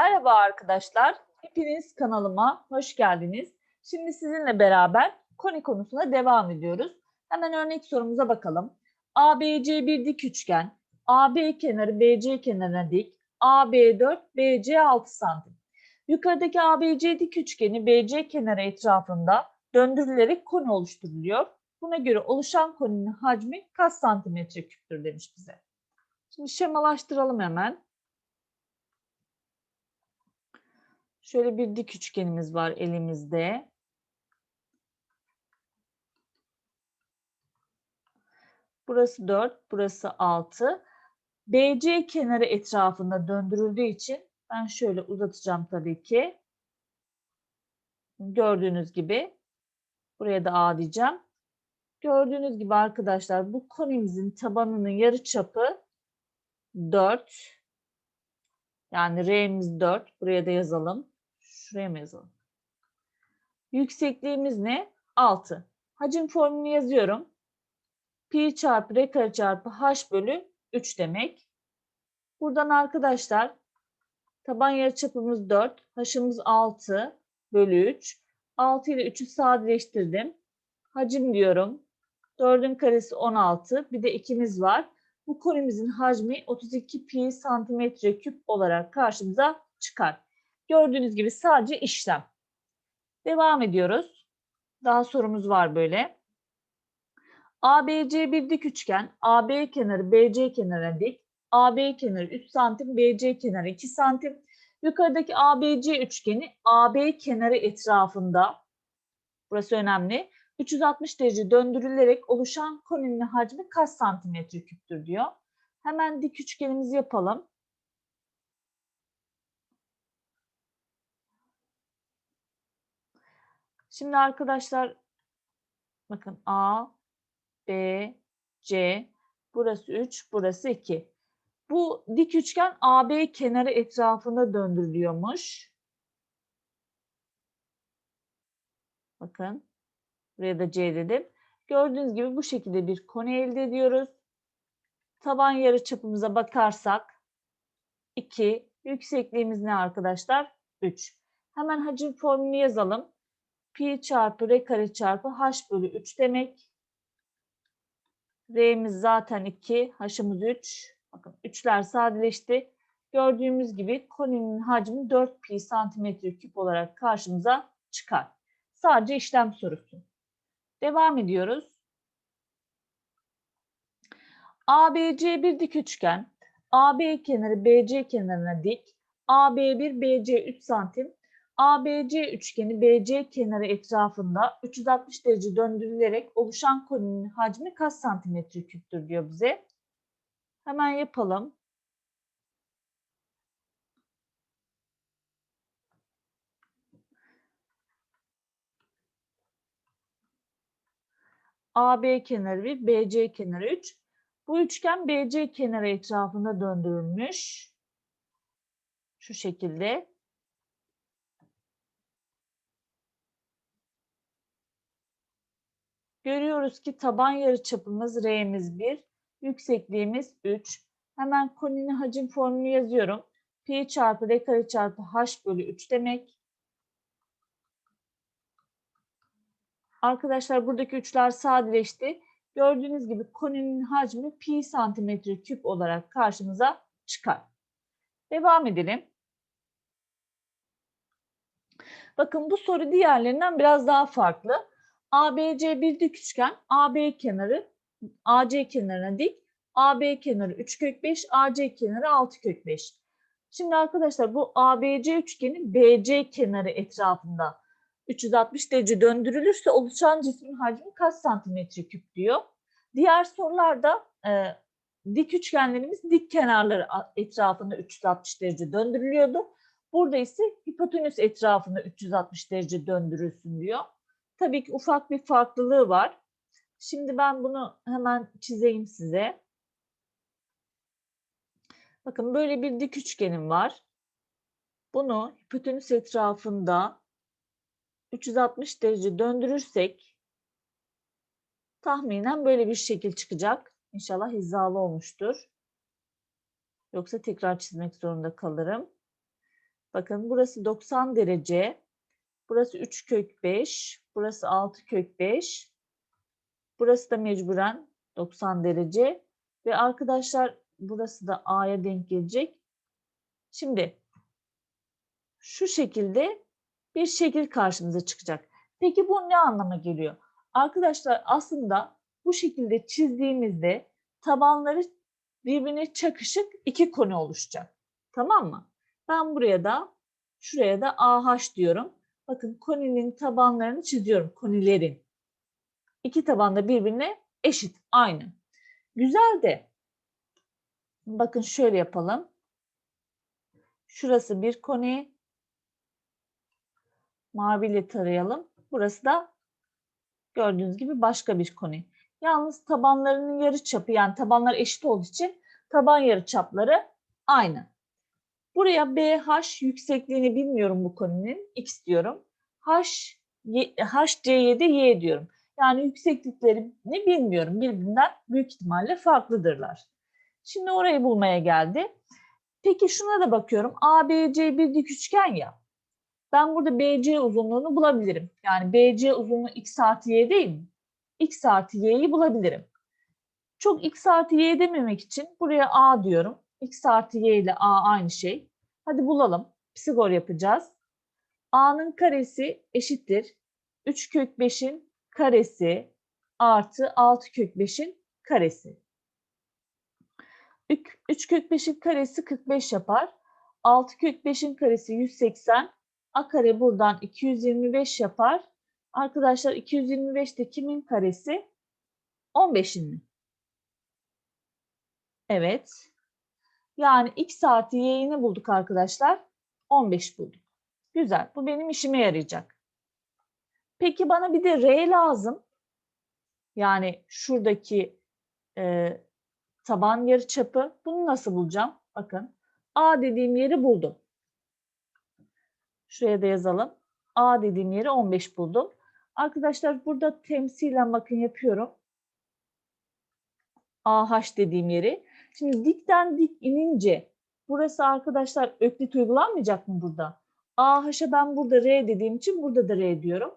Merhaba arkadaşlar. Hepiniz kanalıma hoş geldiniz. Şimdi sizinle beraber koni konusuna devam ediyoruz. Hemen örnek sorumuza bakalım. ABC bir dik üçgen. AB kenarı BC kenarına dik. AB 4, BC 6 santim. Yukarıdaki ABC dik üçgeni BC kenarı etrafında döndürülerek koni oluşturuluyor. Buna göre oluşan koninin hacmi kaç santimetre küptür demiş bize. Şimdi şemalaştıralım hemen. Şöyle bir dik üçgenimiz var elimizde. Burası 4, burası 6. BC kenarı etrafında döndürüldüğü için ben şöyle uzatacağım tabii ki. Gördüğünüz gibi buraya da A diyeceğim. Gördüğünüz gibi arkadaşlar bu konimizin tabanının yarıçapı 4. Yani R'miz 4. Buraya da yazalım. Şuraya mı yazalım? Yüksekliğimiz ne? 6. Hacim formülünü yazıyorum. Pi çarpı R kare çarpı H bölü 3 demek. Buradan arkadaşlar taban yarıçapımız 4. H'ımız 6 bölü 3. 6 ile 3'ü sadeleştirdim. Hacim diyorum. 4'ün karesi 16. Bir de 2'miz var. Bu konimizin hacmi 32 pi santimetre küp olarak karşımıza çıkar. Gördüğünüz gibi sadece işlem. Devam ediyoruz. Daha sorumuz var böyle. ABC bir dik üçgen. AB kenarı BC kenarına dik. AB kenarı 3 santim, BC kenarı 2 santim. Yukarıdaki ABC üçgeni AB kenarı etrafında, burası önemli, 360 derece döndürülerek oluşan koninin hacmi kaç santimetre küptür diyor. Hemen dik üçgenimizi yapalım. Şimdi arkadaşlar bakın A, B, C, burası 3, burası 2. Bu dik üçgen AB kenarı etrafında döndürülüyormuş. Bakın. Buraya da C dedim. Gördüğünüz gibi bu şekilde bir koni elde ediyoruz. Taban yarıçapımıza bakarsak 2, yüksekliğimiz ne arkadaşlar? 3. Hemen hacim formülünü yazalım. Pi çarpı R kare çarpı H bölü 3 demek. R'miz zaten 2, H'ımız 3. Bakın 3'ler sadeleşti. Gördüğümüz gibi koninin hacmi 4 pi santimetre küp olarak karşımıza çıkar. Sadece işlem sorusu. Devam ediyoruz. ABC bir dik üçgen. AB kenarı BC kenarına dik. AB1 BC 3 santim. ABC üçgeni BC kenarı etrafında 360 derece döndürülerek oluşan koninin hacmi kaç santimetre küptür diyor bize. Hemen yapalım. AB kenarı 1, BC kenarı 3. Bu üçgen BC kenarı etrafında döndürülmüş. Şu şekilde. Görüyoruz ki taban yarıçapımız R'miz 1, yüksekliğimiz 3. Hemen koninin hacim formülünü yazıyorum. Pi çarpı R kare çarpı H bölü 3 demek. Arkadaşlar buradaki üçler sadeleşti. Gördüğünüz gibi koninin hacmi pi santimetre küp olarak karşımıza çıkar. Devam edelim. Bakın bu soru diğerlerinden biraz daha farklı. ABC bir dik üçgen, AB kenarı AC kenarına dik, AB kenarı 3 kök 5, AC kenarı 6 kök 5. Şimdi arkadaşlar bu ABC üçgeni BC kenarı etrafında 360 derece döndürülürse oluşan cismin hacmi kaç santimetre küp diyor. Diğer sorularda e, dik üçgenlerimiz dik kenarları etrafında 360 derece döndürülüyordu. Burada ise hipotenüs etrafında 360 derece döndürülsün diyor. Tabii ki ufak bir farklılığı var. Şimdi ben bunu hemen çizeyim size. Bakın böyle bir dik üçgenim var. Bunu hipotenüs etrafında 360 derece döndürürsek tahminen böyle bir şekil çıkacak. İnşallah hizalı olmuştur. Yoksa tekrar çizmek zorunda kalırım. Bakın burası 90 derece. Burası 3 kök 5. Burası 6 kök 5. Burası da mecburen 90 derece. Ve arkadaşlar burası da A'ya denk gelecek. Şimdi şu şekilde bir şekil karşımıza çıkacak. Peki bu ne anlama geliyor? Arkadaşlar aslında bu şekilde çizdiğimizde tabanları birbirine çakışık iki koni oluşacak. Tamam mı? Ben buraya da şuraya da AH diyorum. Bakın koninin tabanlarını çiziyorum. Konilerin. İki taban da birbirine eşit. Aynı. Güzel de bakın şöyle yapalım. Şurası bir koni. Maviyle tarayalım. Burası da gördüğünüz gibi başka bir koni. Yalnız tabanlarının yarı çapı yani tabanlar eşit olduğu için taban yarı çapları aynı. Buraya BH yüksekliğini bilmiyorum bu koninin. X diyorum. H, y, HC7 Y diyorum. Yani yüksekliklerini bilmiyorum. Birbirinden büyük ihtimalle farklıdırlar. Şimdi orayı bulmaya geldi. Peki şuna da bakıyorum. ABC bir dik üçgen ya. Ben burada BC uzunluğunu bulabilirim. Yani BC uzunluğu x artı y değil mi? x artı y'yi bulabilirim. Çok x artı y dememek için buraya a diyorum. x artı y ile a aynı şey. Hadi bulalım. Pisagor yapacağız. a'nın karesi eşittir. 3 kök 5'in karesi artı 6 kök 5'in karesi. 3 kök 5'in karesi 45 yapar. 6 kök 5'in karesi 180. A kare buradan 225 yapar. Arkadaşlar 225 de kimin karesi? 15'in mi? Evet. Yani x artı y'ini bulduk arkadaşlar. 15 bulduk. Güzel. Bu benim işime yarayacak. Peki bana bir de r lazım. Yani şuradaki e, taban yarıçapı. Bunu nasıl bulacağım? Bakın. A dediğim yeri buldum. Şuraya da yazalım. A dediğim yeri 15 buldum. Arkadaşlar burada temsilen bakın yapıyorum. AH dediğim yeri. Şimdi dikten dik inince burası arkadaşlar öklit uygulanmayacak mı burada? AH'a ben burada R dediğim için burada da R diyorum.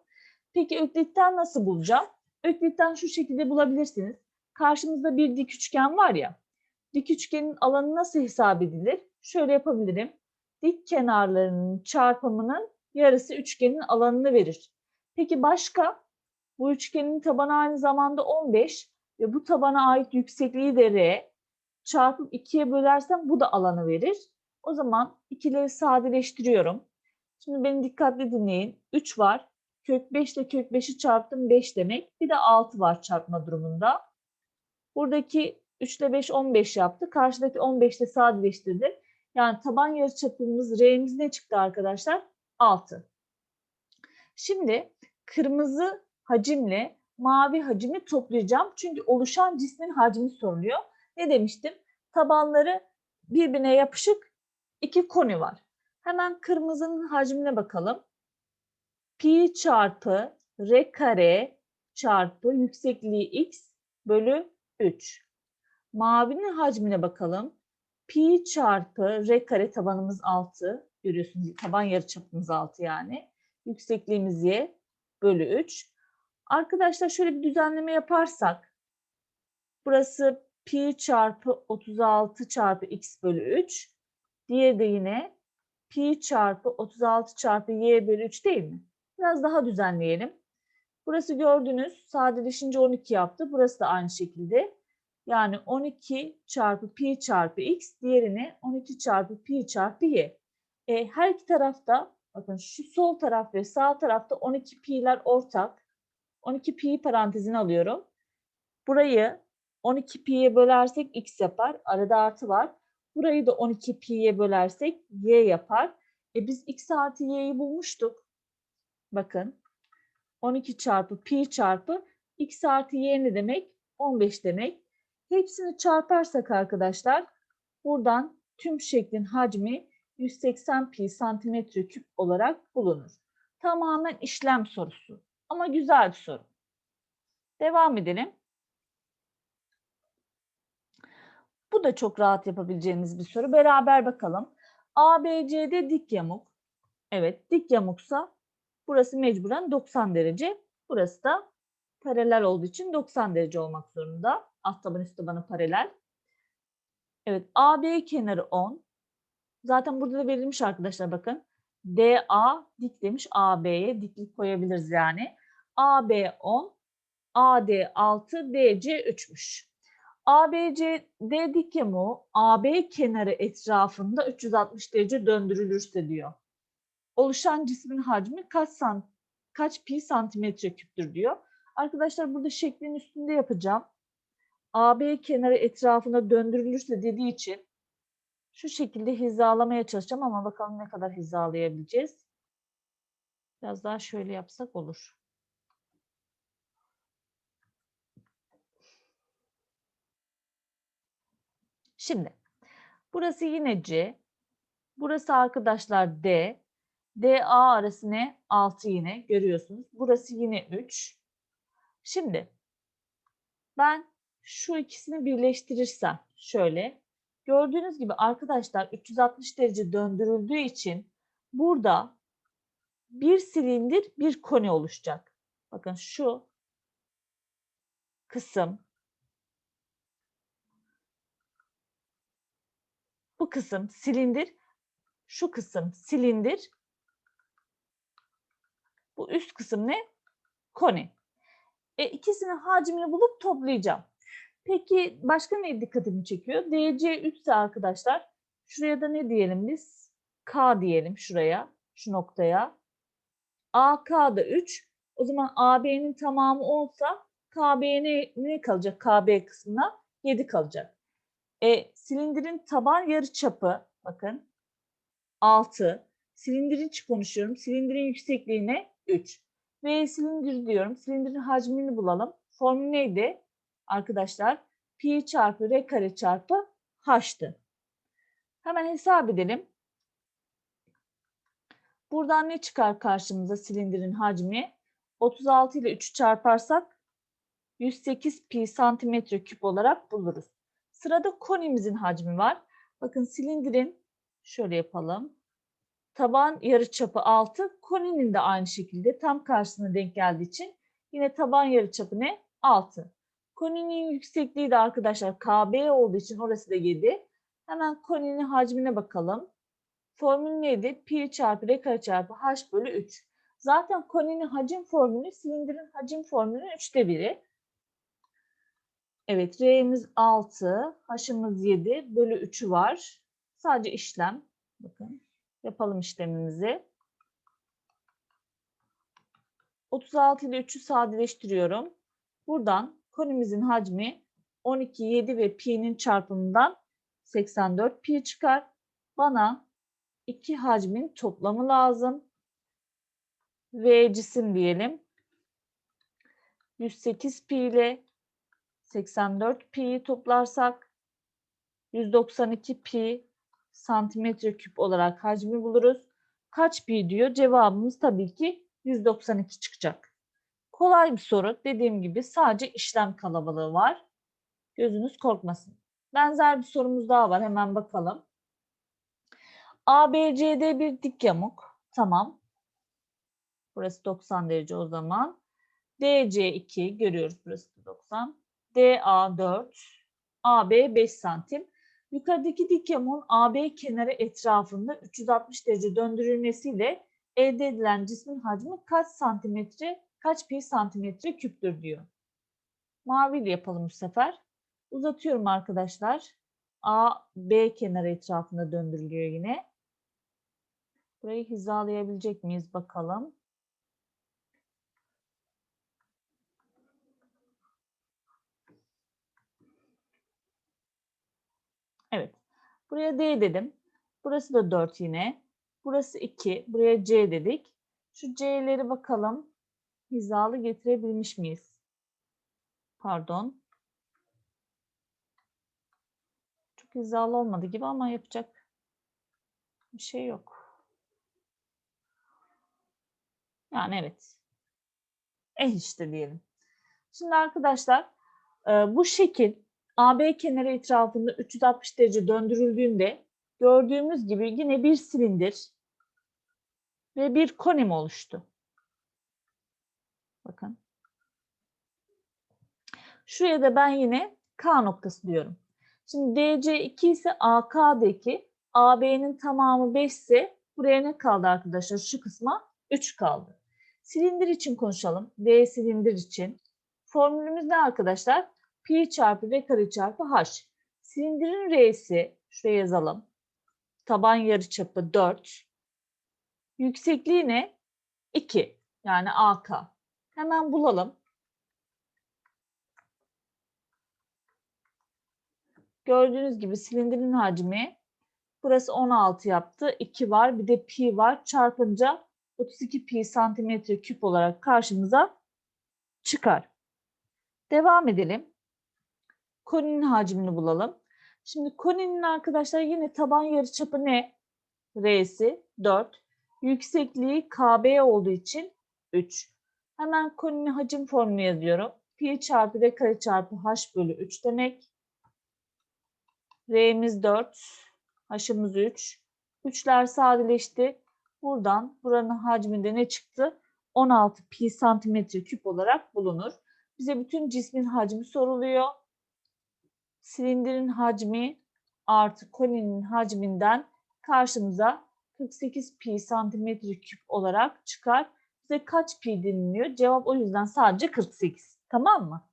Peki öklitten nasıl bulacağım? Öklitten şu şekilde bulabilirsiniz. Karşımızda bir dik üçgen var ya. Dik üçgenin alanı nasıl hesap edilir? Şöyle yapabilirim. Dik kenarlarının çarpımının yarısı üçgenin alanını verir. Peki başka? Bu üçgenin tabanı aynı zamanda 15 ve bu tabana ait yüksekliği de R. Çarpıp 2'ye bölersem bu da alanı verir. O zaman ikileri sadeleştiriyorum. Şimdi beni dikkatli dinleyin. 3 var. Kök 5 ile kök 5'i çarptım 5 demek. Bir de 6 var çarpma durumunda. Buradaki 3 ile 5 15 yaptı. Karşıdaki 15 ile sadeleştirdim. Yani taban yarıçapımız R'miz ne çıktı arkadaşlar? 6. Şimdi kırmızı hacimle mavi hacimi toplayacağım. Çünkü oluşan cismin hacmi soruluyor. Ne demiştim? Tabanları birbirine yapışık iki koni var. Hemen kırmızının hacmine bakalım. Pi çarpı r kare çarpı yüksekliği x bölü 3. Mavinin hacmine bakalım. Pi çarpı r kare tabanımız 6. Görüyorsunuz taban yarıçapımız 6 yani. Yüksekliğimiz y bölü 3. Arkadaşlar şöyle bir düzenleme yaparsak. Burası pi çarpı 36 çarpı x bölü 3. Diğeri de yine pi çarpı 36 çarpı y bölü 3 değil mi? Biraz daha düzenleyelim. Burası gördüğünüz sadeleşince 12 yaptı. Burası da aynı şekilde. Yani 12 çarpı pi çarpı x diğerini 12 çarpı pi çarpı y. E, her iki tarafta bakın şu sol taraf ve sağ tarafta 12 pi'ler ortak. 12 pi parantezine alıyorum. Burayı 12 pi'ye bölersek x yapar. Arada artı var. Burayı da 12 pi'ye bölersek y yapar. E biz x artı y'yi bulmuştuk. Bakın 12 çarpı pi çarpı x artı y ne demek? 15 demek. Hepsini çarparsak arkadaşlar buradan tüm şeklin hacmi 180 pi santimetre küp olarak bulunur. Tamamen işlem sorusu ama güzel bir soru. Devam edelim. Bu da çok rahat yapabileceğimiz bir soru. Beraber bakalım. ABCD dik yamuk. Evet dik yamuksa burası mecburen 90 derece. Burası da paralel olduğu için 90 derece olmak zorunda. Alt taban üst tabanı paralel. Evet AB kenarı 10. Zaten burada da verilmiş arkadaşlar bakın. DA dik demiş AB'ye diklik koyabiliriz yani. AB 10, AD 6, DC 3'müş. ABCD dik yamuğu AB kenarı etrafında 360 derece döndürülürse diyor. Oluşan cismin hacmi kaç sant kaç pi santimetre küptür diyor. Arkadaşlar burada şeklin üstünde yapacağım. AB kenarı etrafında döndürülürse dediği için şu şekilde hizalamaya çalışacağım ama bakalım ne kadar hizalayabileceğiz. Biraz daha şöyle yapsak olur. Şimdi burası yine C. Burası arkadaşlar D. DA arası ne? 6 yine görüyorsunuz. Burası yine 3. Şimdi ben şu ikisini birleştirirsem şöyle gördüğünüz gibi arkadaşlar 360 derece döndürüldüğü için burada bir silindir bir koni oluşacak. Bakın şu kısım bu kısım silindir şu kısım silindir bu üst kısım ne? Koni. E, ikisinin hacmini bulup toplayacağım. Peki başka ne dikkatimi çekiyor? DC 3 ise arkadaşlar şuraya da ne diyelim biz? K diyelim şuraya, şu noktaya. AK da 3. O zaman AB'nin tamamı olsa KB ne, ne kalacak KB kısmına? 7 kalacak. E, silindirin taban yarıçapı bakın 6. Silindirin için konuşuyorum. Silindirin yüksekliği ne? 3. Ve silindir diyorum. Silindirin hacmini bulalım. Formül neydi? Arkadaşlar pi çarpı r kare çarpı h'tı. Hemen hesap edelim. Buradan ne çıkar karşımıza silindirin hacmi? 36 ile 3'ü çarparsak 108 pi santimetre küp olarak buluruz. Sırada konimizin hacmi var. Bakın silindirin şöyle yapalım. Taban yarıçapı 6. Koninin de aynı şekilde tam karşısına denk geldiği için yine taban yarıçapı ne? 6. Koninin yüksekliği de arkadaşlar KB olduğu için orası da 7. Hemen koninin hacmine bakalım. Formül neydi? Pi çarpı r kare çarpı h bölü 3. Zaten koninin hacim formülü silindirin hacim formülünün 3'te biri. Evet R'miz 6, H'ımız 7, bölü 3'ü var. Sadece işlem. Bakın yapalım işlemimizi. 36 ile 3'ü sadeleştiriyorum. Buradan konimizin hacmi 12, 7 ve pi'nin çarpımından 84 pi çıkar. Bana iki hacmin toplamı lazım. V cisim diyelim. 108 pi ile 84 pi'yi toplarsak 192 pi santimetre küp olarak hacmi buluruz. Kaç pi diyor? Cevabımız tabii ki 192 çıkacak. Kolay bir soru. Dediğim gibi sadece işlem kalabalığı var. Gözünüz korkmasın. Benzer bir sorumuz daha var. Hemen bakalım. ABCD bir dik yamuk. Tamam. Burası 90 derece o zaman. DC 2 görüyoruz burası da 90. DA 4. AB 5 santim. Yukarıdaki dik yamuğun AB kenarı etrafında 360 derece döndürülmesiyle elde edilen cismin hacmi kaç santimetre, kaç pi santimetre küptür diyor. Maviyle yapalım bu sefer. Uzatıyorum arkadaşlar. A, B kenarı etrafında döndürülüyor yine. Burayı hizalayabilecek miyiz bakalım. Evet. Buraya D dedim. Burası da 4 yine. Burası 2. Buraya C dedik. Şu C'leri bakalım. Hizalı getirebilmiş miyiz? Pardon. Çok hizalı olmadı gibi ama yapacak bir şey yok. Yani evet. Eh işte diyelim. Şimdi arkadaşlar bu şekil AB kenarı etrafında 360 derece döndürüldüğünde gördüğümüz gibi yine bir silindir ve bir konim oluştu. Bakın. Şuraya da ben yine K noktası diyorum. Şimdi DC 2 ise AK'daki AB'nin tamamı 5 ise buraya ne kaldı arkadaşlar? Şu kısma 3 kaldı. Silindir için konuşalım. D silindir için. Formülümüz ne arkadaşlar? Pi çarpı R kare çarpı H. Silindirin R'si şuraya yazalım. Taban yarıçapı 4. Yüksekliği ne? 2. Yani AK. Hemen bulalım. Gördüğünüz gibi silindirin hacmi burası 16 yaptı. 2 var bir de pi var. Çarpınca 32 pi santimetre küp olarak karşımıza çıkar. Devam edelim. Koninin hacmini bulalım. Şimdi koninin arkadaşlar yine taban yarıçapı ne? R'si 4. Yüksekliği KB olduğu için 3. Hemen koninin hacim formülü yazıyorum. Pi çarpı R kare çarpı H bölü 3 demek. R'miz 4. H'ımız 3. 3'ler sadeleşti. Buradan buranın hacminde ne çıktı? 16 pi santimetre küp olarak bulunur. Bize bütün cismin hacmi soruluyor. Silindirin hacmi artı koninin hacminden karşımıza 48 pi santimetre küp olarak çıkar. Bize kaç pi deniliyor? Cevap o yüzden sadece 48. Tamam mı?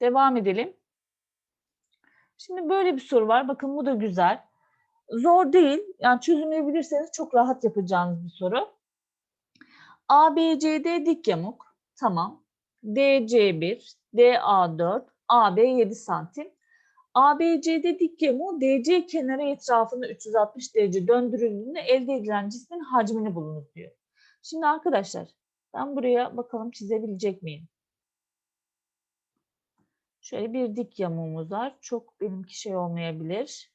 Devam edelim. Şimdi böyle bir soru var. Bakın bu da güzel. Zor değil. Yani çözümleyebilirseniz çok rahat yapacağınız bir soru. ABCD dik yamuk. Tamam. DC1, DA4, AB 7 santim. ABCD dik yamuğu DC kenarı etrafında 360 derece döndürüldüğünde elde edilen cismin hacmini bulunur diyor. Şimdi arkadaşlar ben buraya bakalım çizebilecek miyim? Şöyle bir dik yamuğumuz var. Çok benimki şey olmayabilir.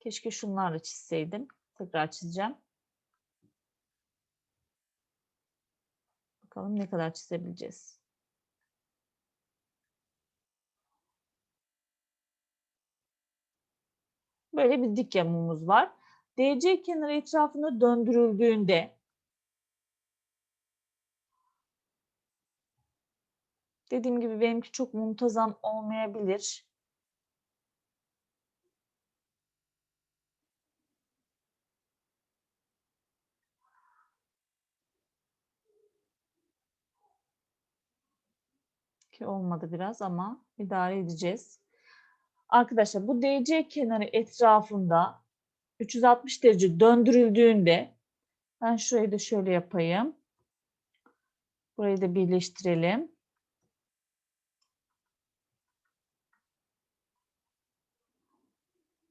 Keşke şunlarla çizseydim. Tekrar çizeceğim. Bakalım ne kadar çizebileceğiz. Böyle bir dik yamuğumuz var. DC kenarı etrafında döndürüldüğünde dediğim gibi benimki çok muntazam olmayabilir. Ki olmadı biraz ama idare edeceğiz. Arkadaşlar bu DC kenarı etrafında 360 derece döndürüldüğünde ben şurayı da şöyle yapayım. Burayı da birleştirelim.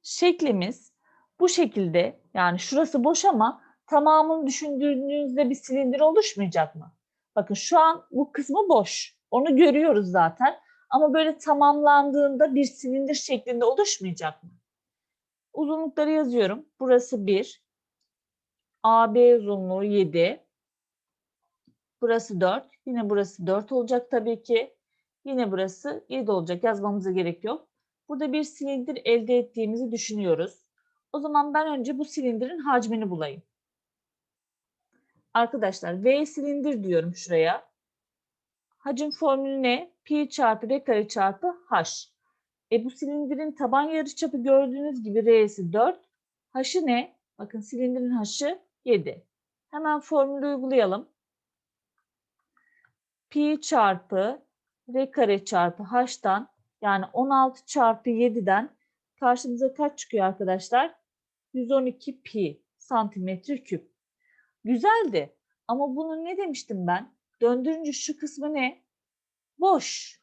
Şeklimiz bu şekilde yani şurası boş ama tamamını düşündüğünüzde bir silindir oluşmayacak mı? Bakın şu an bu kısmı boş. Onu görüyoruz zaten. Ama böyle tamamlandığında bir silindir şeklinde oluşmayacak mı? Uzunlukları yazıyorum. Burası 1. AB uzunluğu 7. Burası 4. Yine burası 4 olacak tabii ki. Yine burası 7 olacak. Yazmamıza gerek yok. Burada bir silindir elde ettiğimizi düşünüyoruz. O zaman ben önce bu silindirin hacmini bulayım. Arkadaşlar V silindir diyorum şuraya. Hacim formülü ne? Pi çarpı R kare çarpı H. E bu silindirin taban yarıçapı gördüğünüz gibi R'si 4. H'ı ne? Bakın silindirin H'ı 7. Hemen formülü uygulayalım. Pi çarpı R kare çarpı H'tan yani 16 çarpı 7'den karşımıza kaç çıkıyor arkadaşlar? 112 pi santimetre küp. Güzeldi ama bunu ne demiştim ben? Döndürünce şu kısmı ne? Boş.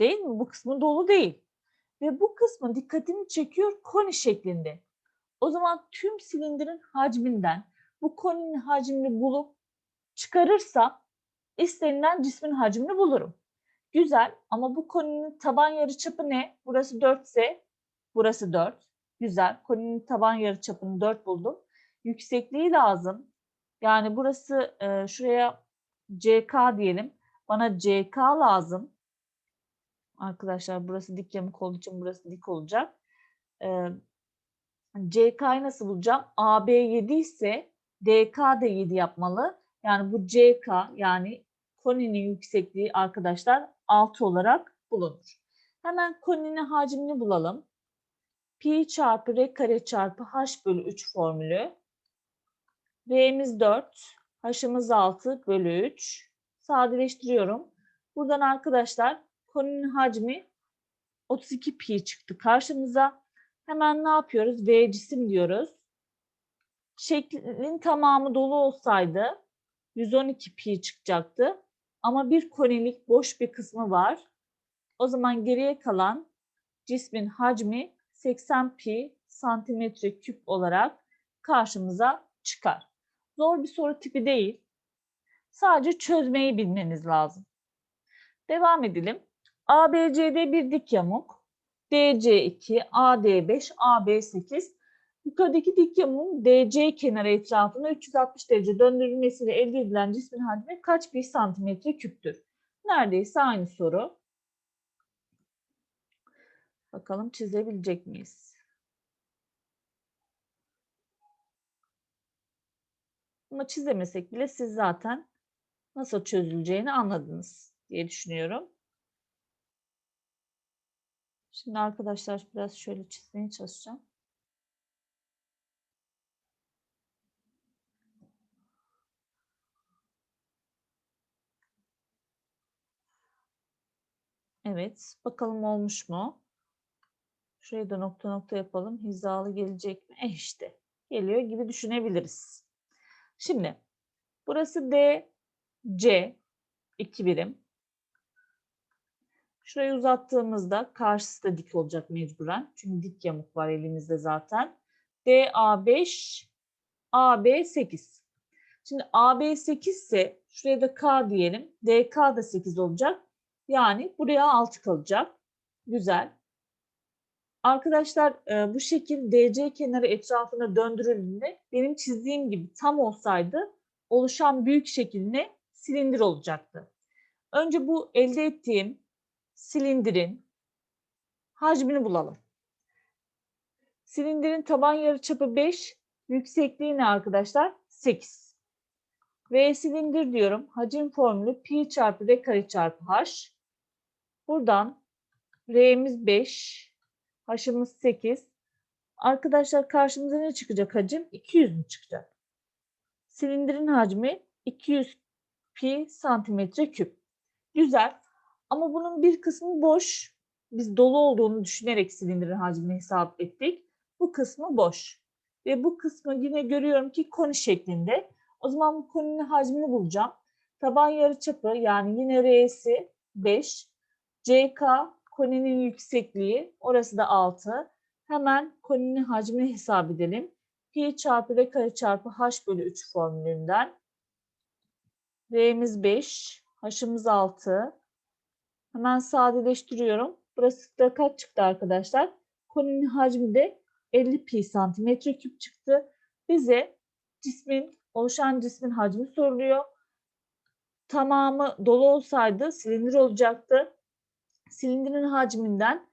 Değil mi? Bu kısmı dolu değil. Ve bu kısmı dikkatimi çekiyor koni şeklinde. O zaman tüm silindirin hacminden bu koninin hacmini bulup çıkarırsam istenilen cismin hacmini bulurum. Güzel ama bu koninin taban yarıçapı ne? Burası 4 ise burası 4. Güzel. Koninin taban yarıçapını 4 buldum. Yüksekliği lazım. Yani burası e, şuraya CK diyelim. Bana CK lazım. Arkadaşlar burası dik yamuk olduğu için burası dik olacak. e, CK'yı nasıl bulacağım? AB 7 ise DK da 7 yapmalı. Yani bu CK yani koninin yüksekliği arkadaşlar 6 olarak bulunur. Hemen koninin hacmini bulalım. Pi çarpı r kare çarpı h bölü 3 formülü. R'miz 4, h'ımız 6 bölü 3. Sadeleştiriyorum. Buradan arkadaşlar koninin hacmi 32 pi çıktı karşımıza. Hemen ne yapıyoruz? V cisim diyoruz. Şeklin tamamı dolu olsaydı 112 pi çıkacaktı. Ama bir konilik boş bir kısmı var. O zaman geriye kalan cismin hacmi 80 pi santimetre küp olarak karşımıza çıkar. Zor bir soru tipi değil. Sadece çözmeyi bilmeniz lazım. Devam edelim. ABCD bir dik yamuk. DC2, AD5, AB8. Yukarıdaki dik yamuğun DC kenarı etrafında 360 derece döndürülmesiyle elde edilen cismin hacmi kaç bir santimetre küptür? Neredeyse aynı soru. Bakalım çizebilecek miyiz? Ama çizemesek bile siz zaten nasıl çözüleceğini anladınız diye düşünüyorum. Şimdi arkadaşlar biraz şöyle çizmeye çalışacağım. Evet, bakalım olmuş mu? Şuraya da nokta nokta yapalım. Hizalı gelecek mi? Eh işte, geliyor gibi düşünebiliriz. Şimdi, burası D, C, 2 birim. Şurayı uzattığımızda karşısı da dik olacak mecburen. Çünkü dik yamuk var elimizde zaten. DA5, AB8. Şimdi AB8 ise şuraya da K diyelim. DK da 8 olacak. Yani buraya 6 kalacak. Güzel. Arkadaşlar e, bu şekil DC kenarı etrafına döndürüldüğünde benim çizdiğim gibi tam olsaydı oluşan büyük şekil? Silindir olacaktı. Önce bu elde ettiğim silindirin hacmini bulalım. Silindirin taban yarıçapı 5, yüksekliği ne arkadaşlar? 8. V silindir diyorum. Hacim formülü pi çarpı r kare çarpı h. Buradan R'miz 5, H'ımız 8. Arkadaşlar karşımıza ne çıkacak hacim? 200 mü çıkacak? Silindirin hacmi 200 pi santimetre küp. Güzel. Ama bunun bir kısmı boş. Biz dolu olduğunu düşünerek silindirin hacmini hesap ettik. Bu kısmı boş. Ve bu kısmı yine görüyorum ki koni şeklinde. O zaman bu koninin hacmini bulacağım. Taban yarıçapı yani yine R'si 5. CK koninin yüksekliği orası da 6. Hemen koninin hacmini hesap edelim. Pi çarpı R kare çarpı H bölü 3 formülünden. R'miz 5, H'ımız 6. Hemen sadeleştiriyorum. Burası da kaç çıktı arkadaşlar? Koninin hacmi de 50 pi santimetre küp çıktı. Bize cismin, oluşan cismin hacmi soruluyor. Tamamı dolu olsaydı silindir olacaktı. Silindirin hacminden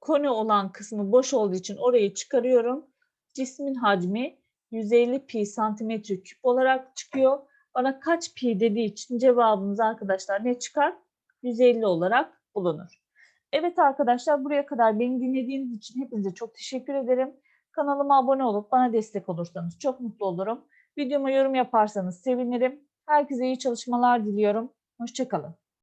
koni olan kısmı boş olduğu için orayı çıkarıyorum. Cismin hacmi 150 pi santimetre küp olarak çıkıyor. Bana kaç pi dediği için cevabımız arkadaşlar ne çıkar? 150 olarak bulunur. Evet arkadaşlar buraya kadar beni dinlediğiniz için hepinize çok teşekkür ederim. Kanalıma abone olup bana destek olursanız çok mutlu olurum. Videoma yorum yaparsanız sevinirim. Herkese iyi çalışmalar diliyorum. Hoşçakalın.